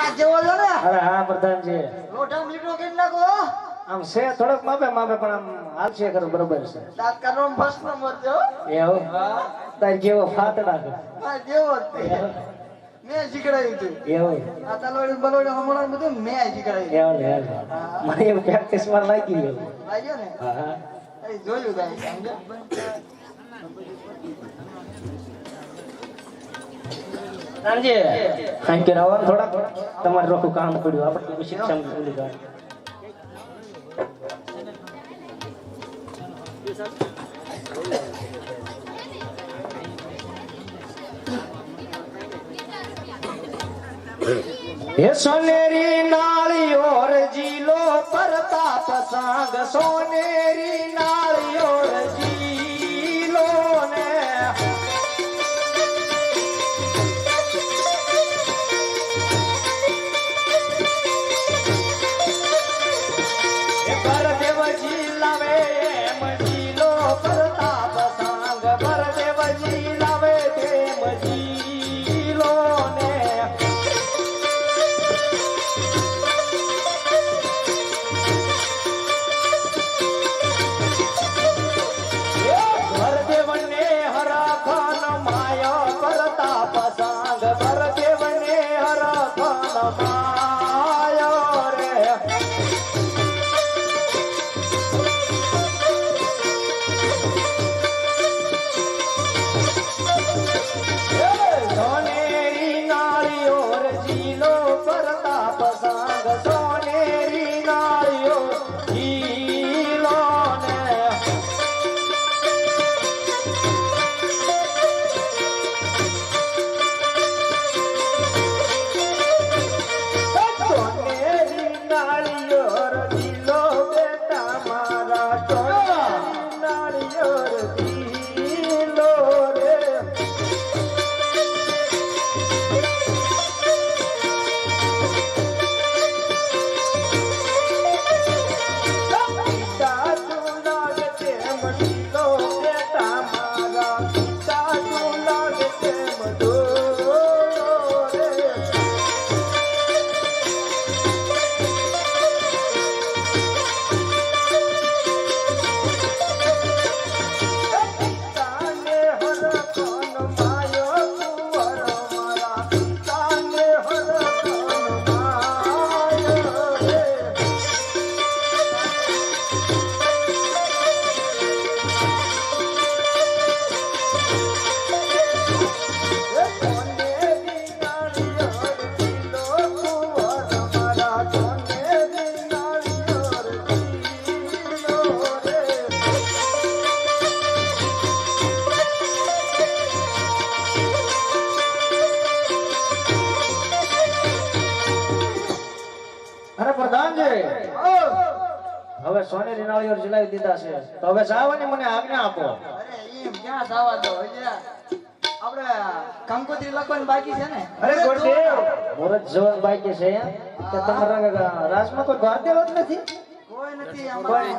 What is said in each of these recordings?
કાચ જેવો છો ને. અરે હા પ્રધાનજી. લોઢા મીઠો કરી નાખો આમ છે થોડોક માપે માપે પણ આમ હાલશે ખરું બરોબર છે. દાંત ફર્સ્ટ નંબર હો. એવું? તાર જેવો ફાતડા છે. હા જેવો મેં શીખડાયું હતું એવું? આ તલવાડી બલવાડી હમણાં બધું મેં શીખડાયું. એવું. મને પ્રેક્ટિસમાં લાગી ગયું. લાગ્યો ને? હા. હા જોયું કાંઈ સમજો પ્રધાનજી કાંઈ કે રવા થોડા તમારે રોખું કામ પડ્યું આપણે શિક્ષણ ભૂલી ગયા હે સોનેરી નાળીઓ રે જીલો પ્રતાપ સાંગ સોનેરી નાળીઓ હવે સોનેરી નાળીઓ જલાવી દીધા છે. તો હવે જવાની મને આજ્ઞા આપો. અરે એમ ક્યાં જવા દો? આપણે કંકોત્રી લખવાની બાકી છે ને? અરે ગુરુદેવ મુરત જવાન બાકી છે? કે તમારા રાજમાં કોઈ ભારતીય જ નથી? કોઈ નથી અમારે.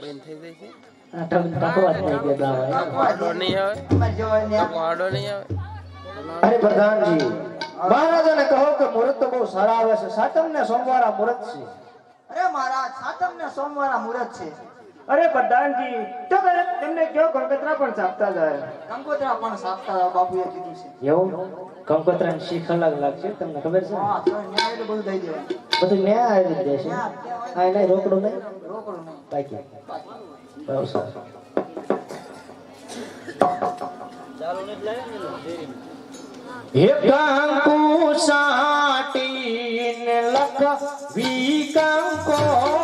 બેન થઈ ગઈ ને અરે પ્રધાનજી મહારાજાને કહો કે મુહૂર્ત તો બહુ સારા આવે છે. સાતમ ને સોમવાર આ મુહૂર્ત છે. અરે મહારાજ સાતમ ને સોમવાર મુહૂર્ત છે. અરે પ્રધાનજી તો તમને કયો કંકોત્રા પણ સાપતા જાય? કંકોત્રા પણ સાપતા બાપુએ કીધું છે. એવું? કંકોત્રા ની શીખ અલગ લાગશે? તમને ખબર છે? હા ન્યાય બધું દઈ દેવાનું બધું ન્યાય આવી રીતે છે? હા નહીં રોકડું નહીં? રોકડું નહીં. બાકી. બહુ સારું. હે કંકુ સાટીને લખ વી કંકો તારે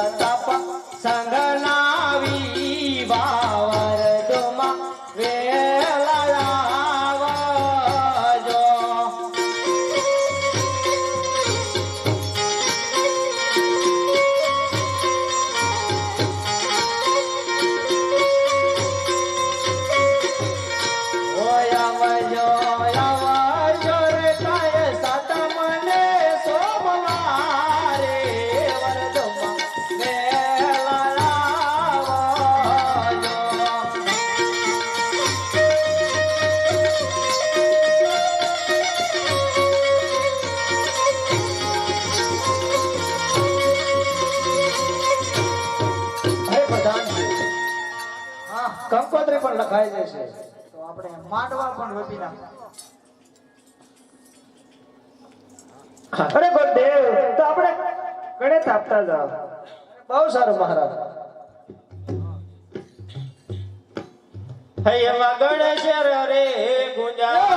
આપણે ખાઈ જશે તો આપણે માંડવા પણ રોપી નાખ અરે બળદેવ તો આપણે ગણે તાપતા જાવ બહુ સારું મહારાજ. હૈ ગણેશ રે ગુંજા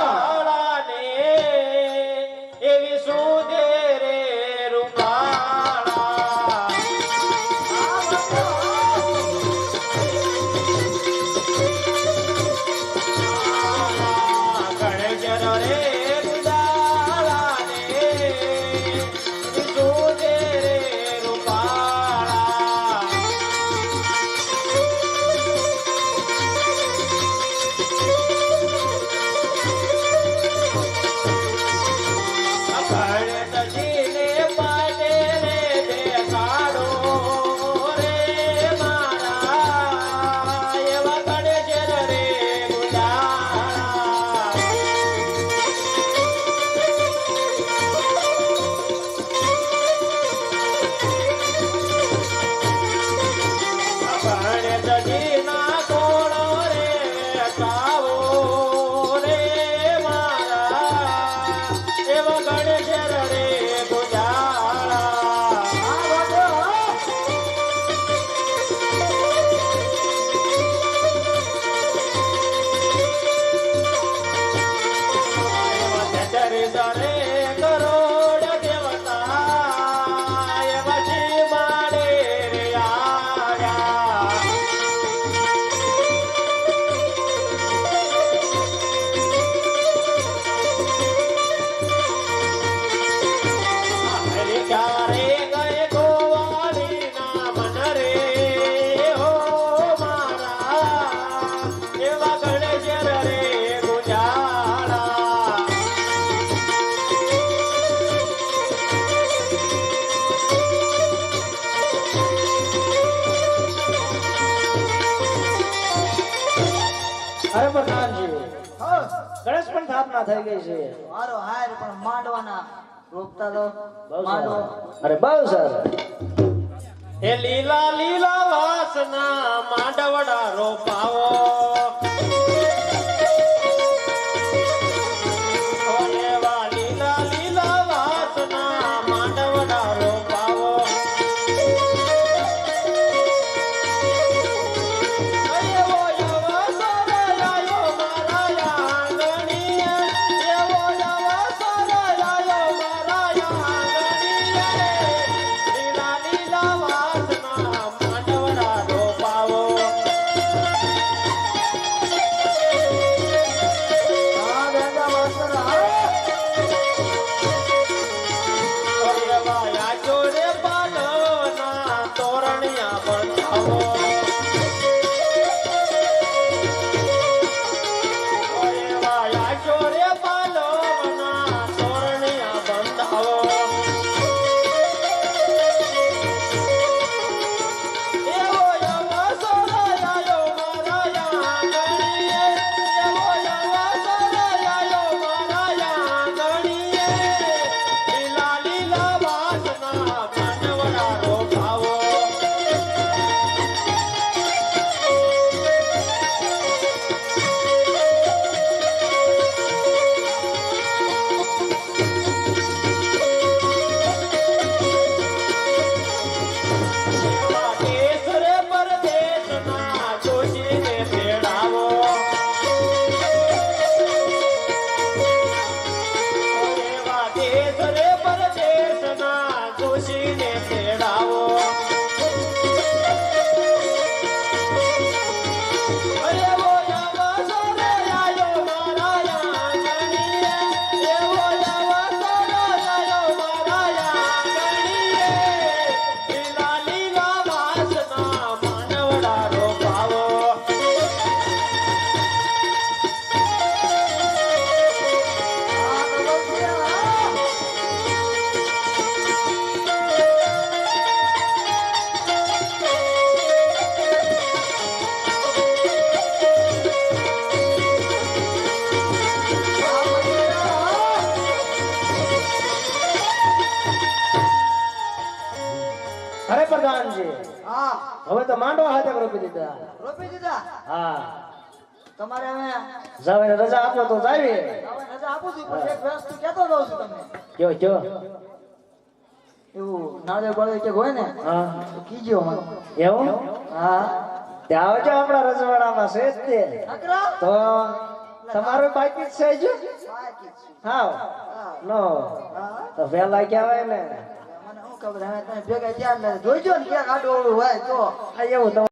કળશ પણ સ્થાપના થઈ ગઈ છે. મારો હાર પણ માંડવાના રોપતા તો માંડો અરે બહુ સર એ લીલા લીલા વાસના માંડવડા રોપાવો. તો માંડવા હાથે રોપી દીધા? રોપી દીધા? હા. તમારે હવે જાવે રજા આપો તો જાવી. રજા આપું છું પણ એક વસ્તુ કહેતો જાઉં છું તમને. કયો કયો? એવું નાળે બળે કે હોય ને હા. કીજો મને. એવું? હા. ત્યાં આવજો આપણા રજવાડામાં છે જ તે. તો તમારું બાકી છે જો હા. નો. તો વેલા કહેવાય ને? ખબર હવે તમે ભેગા થયા જોઈજો ને ક્યાંક આડું હોય તો. એવું